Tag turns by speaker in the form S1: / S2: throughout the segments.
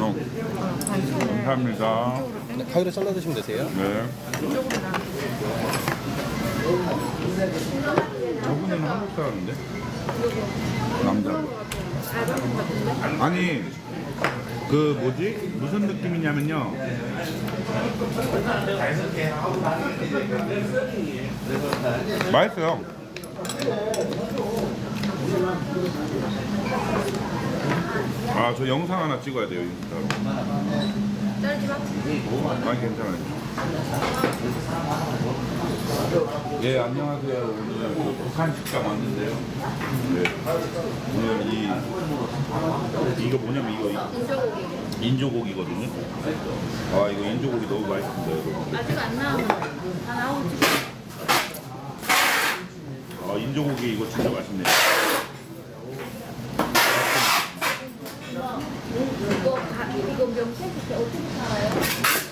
S1: 어. 감사합니다.
S2: 네, 가위로 잘라 드시면 되세요.
S1: 네. 저분은 한국 사람인데? 남자. 아니 그 뭐지 무슨 느낌이냐면요. 맛있어요. 아 저 영상 하나 찍어야 돼요 인스타로.
S3: 자르지 마.
S1: 아니 괜찮아요. 예 안녕하세요. 오늘 그 북한 식당 왔는데요. 네. 오늘 이 이거 뭐냐면 이거
S3: 인조고기.
S1: 인조고기거든요. 아 이거 인조고기 너무 맛있습니다 여러분.
S3: 아직 안다 나오지.
S1: 아 인조고기 이거 진짜 맛있네요.
S3: 이거 가, 이거 명태 그때 어떻게 팔아요?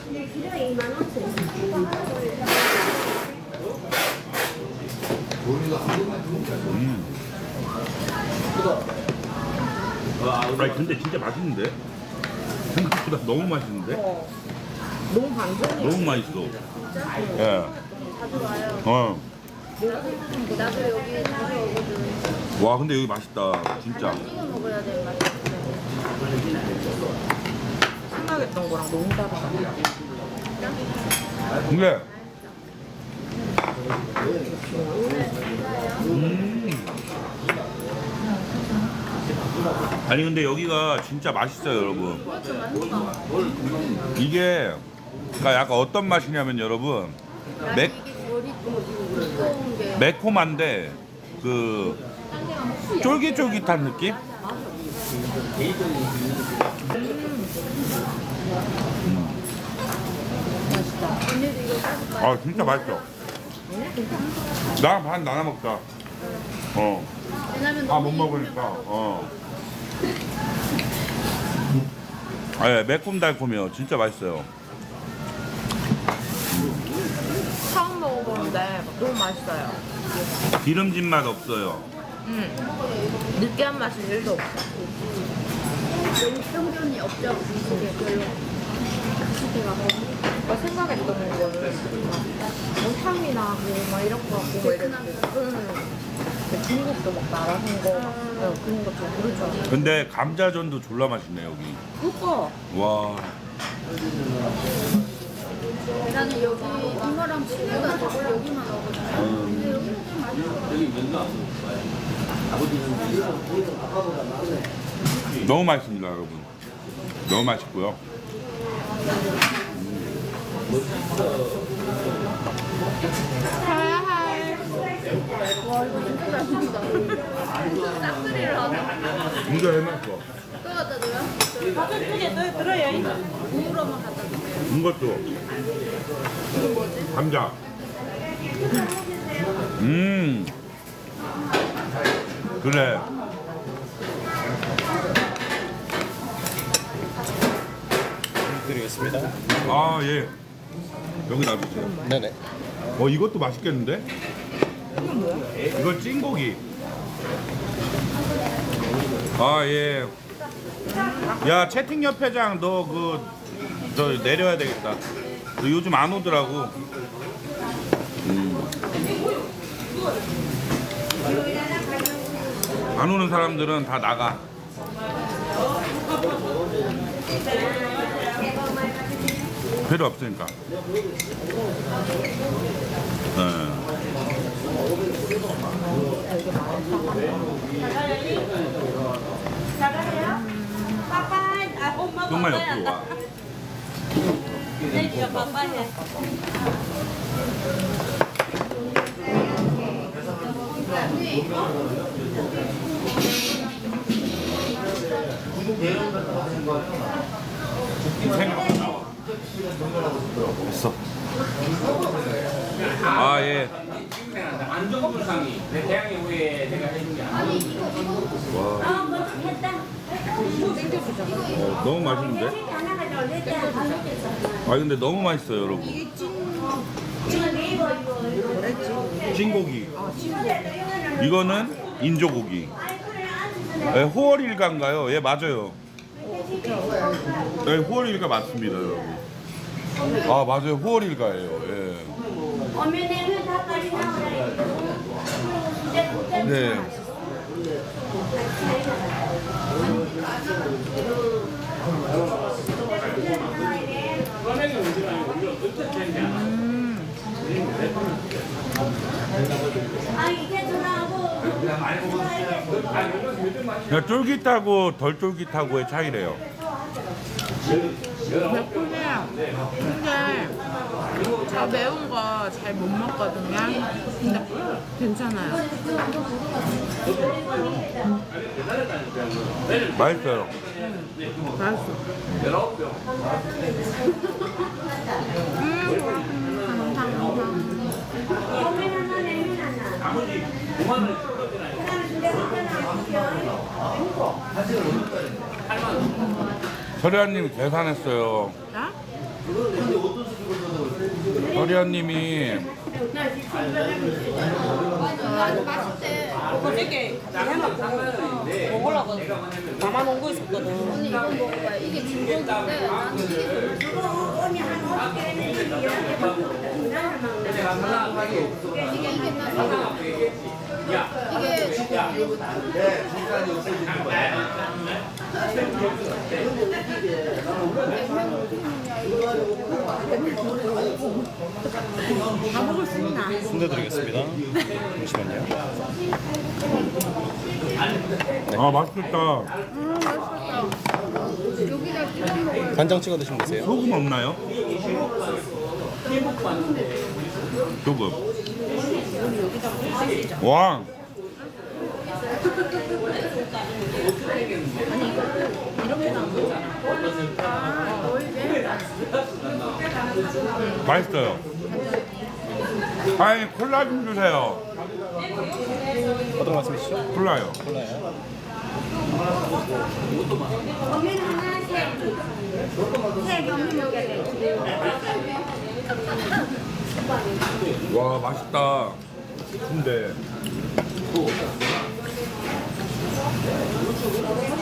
S3: 근데 기름 2만 원씩. 이거 하나 더
S1: 아니 근데 진짜 맛있는데? 생각보다 너무 맛있는데?
S3: 너무 반전이야.
S1: 너무 맛있어. 예.
S3: 자주 와요.
S1: 어.
S3: 나도 여기 자주 오거든.
S1: 와 근데 여기 맛있다 진짜.
S3: 찍어 먹어야 돼. 맛있어.
S4: 생각했던 거랑 너무 다르다.
S1: 근데 음. 아니 근데 여기가 진짜 맛있어요 여러분 이게 그러니까 약간 어떤 맛이냐면 여러분
S3: 게.
S1: 매콤한데 그 쫄깃쫄깃한 느낌?
S3: 싸줄
S1: 아 진짜 맛있어 나랑 반 나눠 먹자 어. 아 못 먹으니까 어. 아, 예, 매콤달콤해요. 진짜 맛있어요.
S4: 처음 먹어보는데 너무 맛있어요.
S1: 기름진 맛 없어요.
S4: 음. 느끼한 맛이 1도 없어.
S3: 평균이 없죠. 이게 별로.
S4: 생각했던 거는 뭐 향이 나고 막 이런 거 같고 응. 근데 중국도 막 나라는 거 막, 그런 거좀 모를 줄 알았어.
S1: 근데 감자전도 졸라 맛있네 여기.
S4: 그거
S1: 와.
S3: 나는 여기 이모랑 친해가지고 여기만 오거든요. 근데 여기는 좀 맛있어.
S1: 너무 맛있습니다, 여러분. 너무 맛있고요.
S3: 와 이거 진짜 맛있다. 싹쓸이를 하네.
S1: 진짜 해놨어.
S3: 또 갖다 줘요? 가족 중에 또 들어요. 국으로만 갖다 주세요.
S1: 이것도. 감자. 음. 그래.
S2: 드리겠습니다.
S1: 아, 예. 여기 놔주세요.
S2: 네네.
S1: 어, 이것도 맛있겠는데? 이거 찐고기. 아, 예. 야, 채팅 협회장, 너 그, 저 내려야 되겠다. 너 요즘 안 오더라고. 음. 안 오는 사람들은 다 나가. 필요 없으니까. 네. 정말 옆으로 와. 생각 나와. 됐어. 아 예.
S5: 아니에요.
S1: 어, 너무 맛있는데? 아 근데 너무 맛있어요 여러분. 찐고기. 이거는 인조고기. 예, 호월일가인가요? 예 맞아요. 네, 후월일가 맞습니다, 여러분. 아 맞아요, 후월일가예요. 예. 네. 그냥 쫄깃하고 덜 쫄깃하고의 차이래요.
S4: 맵군해요. 근데 저 매운 거 잘 못 먹거든요. 근데 괜찮아요.
S1: 맛있어요.
S4: 맛있어.
S1: 서리아님 계산했어요.
S4: 나?
S1: 서리아님이.
S2: 어저께 해먹고 먹으려고 나만 오고 있었거든.
S3: 언니 이거 먹어봐요. 이게 나는 이게 더 이게 이게 나 이게
S4: 다 있나?
S6: 순대 드리겠습니다. 잠시만요.
S1: 아 맛있겠다.
S3: 여기다 찍어 먹어요.
S6: 간장 찍어 드시면 되세요.
S1: 소금 없나요? 소금. 와. 맛있어요. 아니 콜라 좀 주세요.
S6: 어떤 말씀이시죠?
S1: 콜라요.
S6: 몰라요.
S1: 와 맛있다. 순대.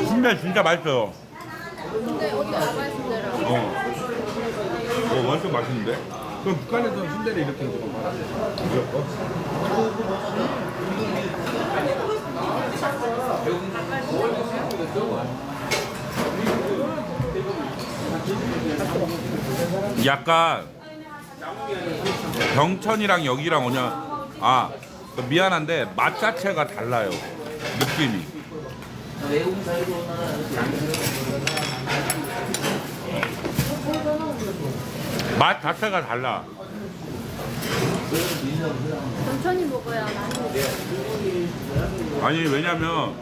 S1: 순대 진짜 맛있어요.
S3: 근데 어디 나가 있는데라.
S1: 어. 어 완전 맛있는데? 그럼 북한에서는 순대를 이렇게 조금 팔아? 무조건? 약간 병천이랑 여기랑 오냐 아 미안한데 맛 자체가 달라요. 느낌이. 맛 자체가 달라.
S3: 천천히 먹어야 많이
S1: 아니 왜냐면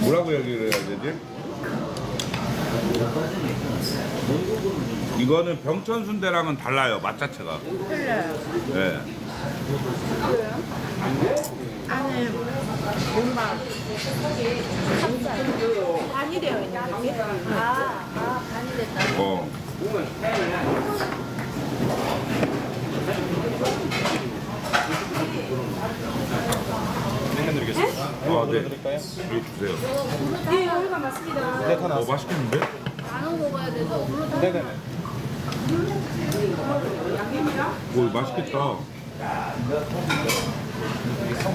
S1: 뭐라고 얘기를 해야 되지? 이거는 병천 순대랑은 달라요 맛 자체가
S4: 틀려요.
S1: 네.
S4: 안에 뭔가 간이 되어 있는 느낌?
S3: 아, 아, 간이 됐다.
S1: 어.
S6: 냉면 드리겠습니다.
S1: 아, 네.
S6: 드릴까요?
S1: 이거 주세요.
S2: 네, 여기가 맞습니다.
S6: 네, 다
S1: 어,
S6: 나왔어요.
S1: 맛있겠는데?
S6: 네네네.
S1: 오, 맛있겠다.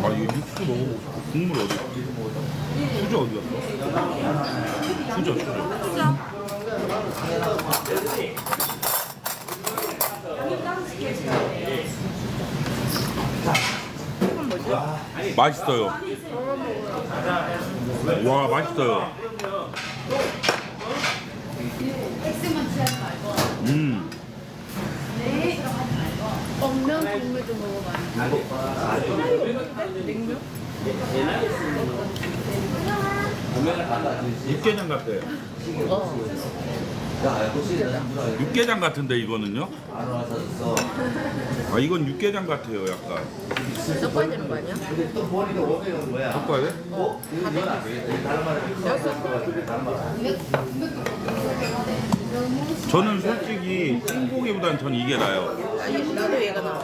S1: 아, 이 육수 먹어보고. 국물 어디 있지? 수저 어디 갔어? 수저, 수저. 맛있어요. 와, 맛있어요. 음.
S3: 엄면 국물 좀 먹어봐요.
S1: 육개장 같아. 육개장 같은데 이거는요? 아 이건 육개장 같아요 약간.
S4: 섞어야 되는 거 아니야?
S1: 섞어야 돼? 저는 솔직히 찐고기보단 전 이게 나요.
S4: 나도 얘가 나와.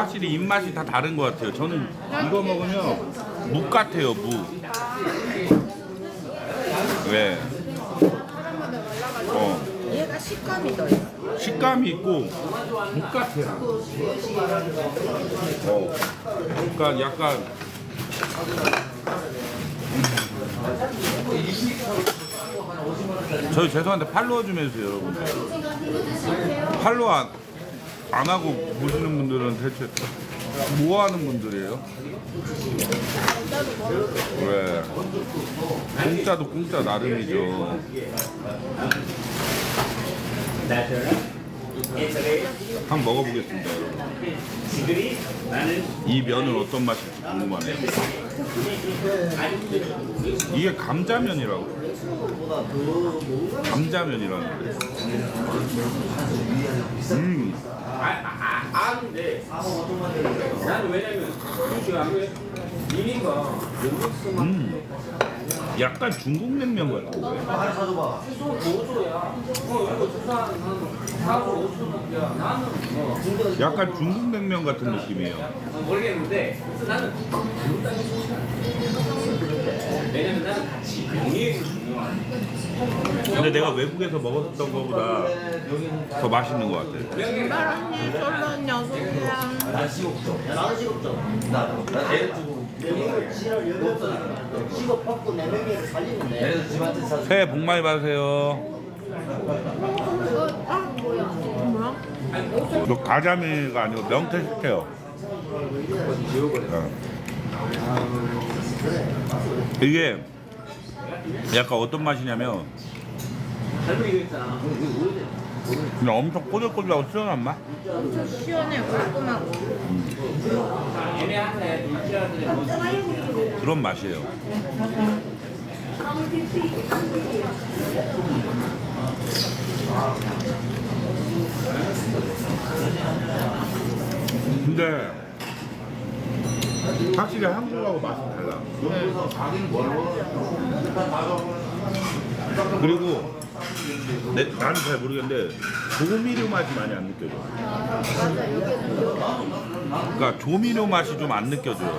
S1: 확실히 입맛이 다 다른 것 같아요. 저는 이거 먹으면 묵 같아요 무. 왜? 어
S4: 얘가 식감이 더 있어.
S1: 식감이 있고 묵 같아요. 어 그러니까 약간 저희 죄송한데 팔로워 좀 해주세요 여러분. 팔로우 안, 안 하고 보시는 분들은 대체 뭐 하는 분들이에요? 왜? 공짜도 공짜 나름이죠. 한번 먹어보겠습니다, 여러분. 이 면은 어떤 맛일지 궁금하네요. 이게 감자면이라고? 감자면이라는데. 음,
S5: 아, 아는데 나는 왜냐면 연국수만
S1: 음. 약간 중국 냉면 같은데.
S5: 또 5조야. 어, 이거 주사는 4조 5조 나는 뭐
S1: 약간 중국 냉면 같은 느낌이에요.
S5: 어, 모르겠는데 나는
S1: 근데 내가 외국에서 먹었던 것보다 더 맛있는 것 같아. 새해 복 많이 받으세요. 너 가자미가 아니고 명태 식혜요. 어. 이게 약간 어떤 맛이냐면. 그냥 엄청 꼬들꼬들하고 시원한 맛?
S4: 엄청 시원해, 깔끔하고.
S1: 그런 맛이에요. 근데 확실히 한국하고 맛이 달라. 그리고 내, 나는 잘 모르겠는데 조미료 맛이 많이 안 느껴져. 그러니까 조미료 맛이 좀 안 느껴져요.